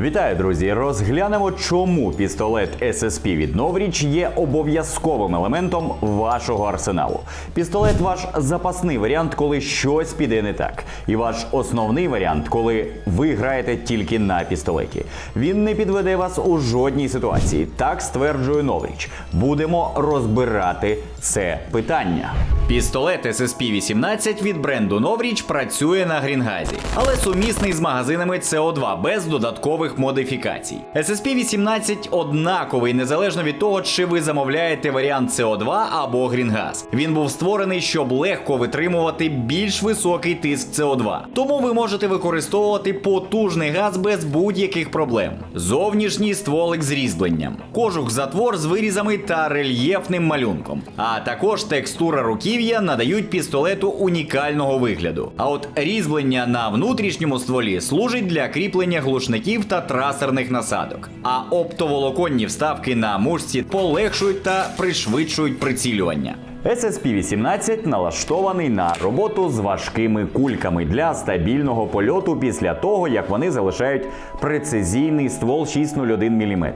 Вітаю, друзі! Розглянемо, чому пістолет SSP від Новріч є обов'язковим елементом вашого арсеналу. Пістолет ваш запасний варіант, коли щось піде не так, і ваш основний варіант, коли ви граєте тільки на пістолеті. Він не підведе вас у жодній ситуації. Так стверджує Новріч. Будемо розбирати це питання. Пістолет SSP-18 від бренду Новріч працює на Грінгазі, але сумісний з магазинами CO2 без додаткових модифікацій. SSP-18 однаковий незалежно від того, чи ви замовляєте варіант CO2 або Грінгаз. Він був створений, щоб легко витримувати більш високий тиск CO2. Тому ви можете використовувати потужний газ без будь-яких проблем. Зовнішній стволик з різьбленням, кожух затвор з вирізами та рельєфним малюнком. А також текстура руків'я надають пістолету унікального вигляду. А от різьблення на внутрішньому стволі служить для кріплення глушників та трасерних насадок. А оптоволоконні вставки на мушці полегшують та пришвидшують прицілювання. SSP-18 налаштований на роботу з важкими кульками для стабільного польоту після того, як вони залишають прецизійний ствол 601 мм.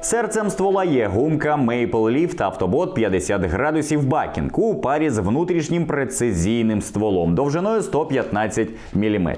Серцем ствола є гумка Maple Leaf автобот 50 градусів бакінг у парі з внутрішнім прецизійним стволом довжиною 115 мм.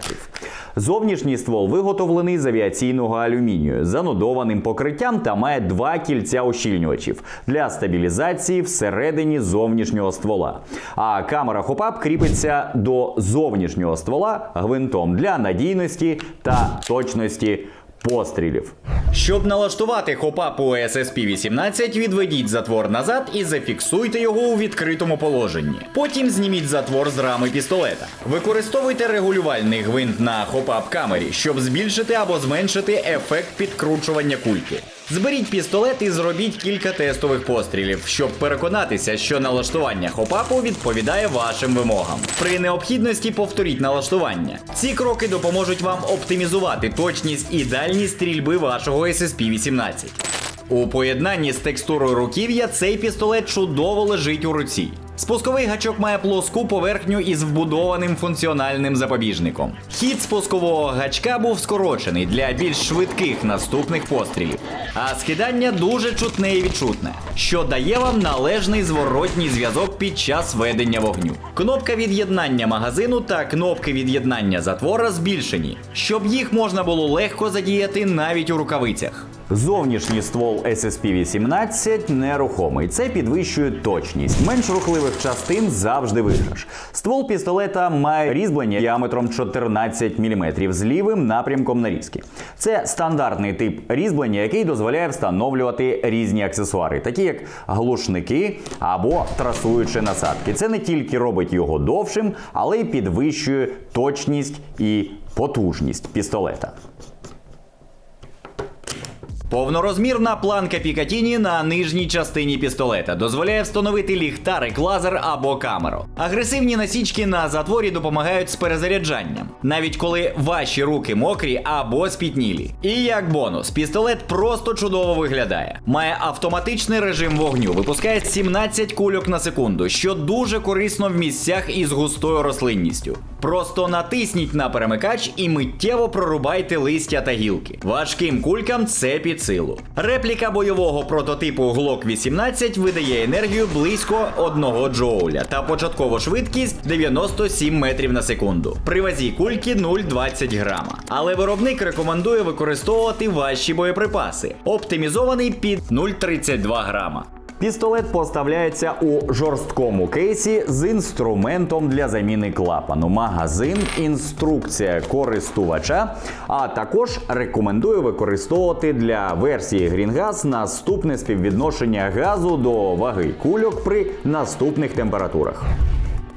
Зовнішній ствол виготовлений з авіаційного алюмінію з анодованим покриттям та має два кільця ущільнювачів для стабілізації всередині зовнішнього ствола. А камера хопап кріпиться до зовнішнього ствола гвинтом для надійності та точності пострілів. Щоб налаштувати хопап у SSP-18, відведіть затвор назад і зафіксуйте його у відкритому положенні. Потім зніміть затвор з рами пістолета. Використовуйте регулювальний гвинт на хопап камері, щоб збільшити або зменшити ефект підкручування кульки. Зберіть пістолет і зробіть кілька тестових пострілів, щоб переконатися, що налаштування хопапу відповідає вашим вимогам. При необхідності повторіть налаштування. Ці кроки допоможуть вам оптимізувати точність і дальність стрільби вашого SSP-18. У поєднанні з текстурою руків'я цей пістолет чудово лежить у руці. Спусковий гачок має плоску поверхню із вбудованим функціональним запобіжником. Хід спускового гачка був скорочений для більш швидких наступних пострілів, а скидання дуже чутне і відчутне, що дає вам належний зворотній зв'язок під час ведення вогню. Кнопка від'єднання магазину та кнопки від'єднання затвора збільшені, щоб їх можна було легко задіяти навіть у рукавицях. Зовнішній ствол SSP-18 нерухомий. Це підвищує точність. Менш рухливих частин завжди виграш. Ствол пістолета має різьблення діаметром 14 мм з лівим напрямком нарізки. Це стандартний тип різьблення, який дозволяє встановлювати різні аксесуари, такі як глушники або трасуючі насадки. Це не тільки робить його довшим, але й підвищує точність і потужність пістолета. Повнорозмірна планка Пікатіні на нижній частині пістолета дозволяє встановити ліхтарик, лазер або камеру. Агресивні насічки на затворі допомагають з перезаряджанням, навіть коли ваші руки мокрі або спітнілі. І як бонус, пістолет просто чудово виглядає. Має автоматичний режим вогню, випускає 17 кульок на секунду, що дуже корисно в місцях із густою рослинністю. Просто натисніть на перемикач і миттєво прорубайте листя та гілки. Важким кулькам це під силу. Репліка бойового прототипу Glock 18 видає енергію близько 1 джоуля та початкову швидкість 97 метрів на секунду. При вазі кульки 0,20 грама. Але виробник рекомендує використовувати важчі боєприпаси, оптимізований під 0,32 грама. Пістолет поставляється у жорсткому кейсі з інструментом для заміни клапану, магазин, інструкція користувача. А також рекомендую використовувати для версії Грінгаз наступне співвідношення газу до ваги кульок при наступних температурах.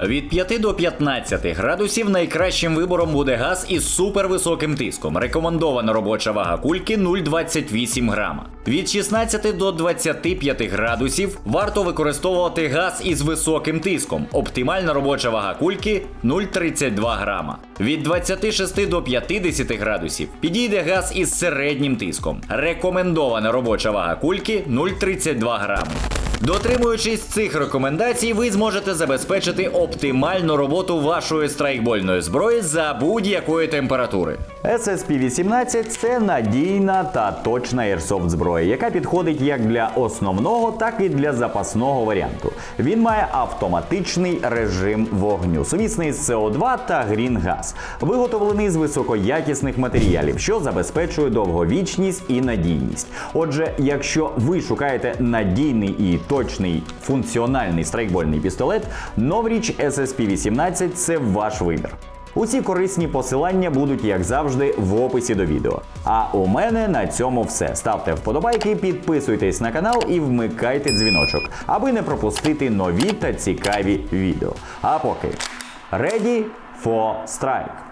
Від 5 до 15 градусів найкращим вибором буде газ із супервисоким тиском. Рекомендована робоча вага кульки 0,28 грама. Від 16 до 25 градусів варто використовувати газ із високим тиском. Оптимальна робоча вага кульки 0,32 грама. Від 26 до 50 градусів підійде газ із середнім тиском. Рекомендована робоча вага кульки 0,32 грами. Дотримуючись цих рекомендацій, ви зможете забезпечити оптимальну роботу вашої страйкбольної зброї за будь-якої температури. SSP-18 – це надійна та точна airsoft зброя, яка підходить як для основного, так і для запасного варіанту. Він має автоматичний режим вогню, сумісний з СО2 та грін-газ, виготовлений з високоякісних матеріалів, що забезпечує довговічність і надійність. Отже, якщо ви шукаєте надійний і точний функціональний страйкбольний пістолет, Новріч SSP-18 – це ваш вибір. Усі корисні посилання будуть, як завжди, в описі до відео. А у мене на цьому все. Ставте вподобайки, підписуйтесь на канал і вмикайте дзвіночок, аби не пропустити нові та цікаві відео. А поки ready for strike!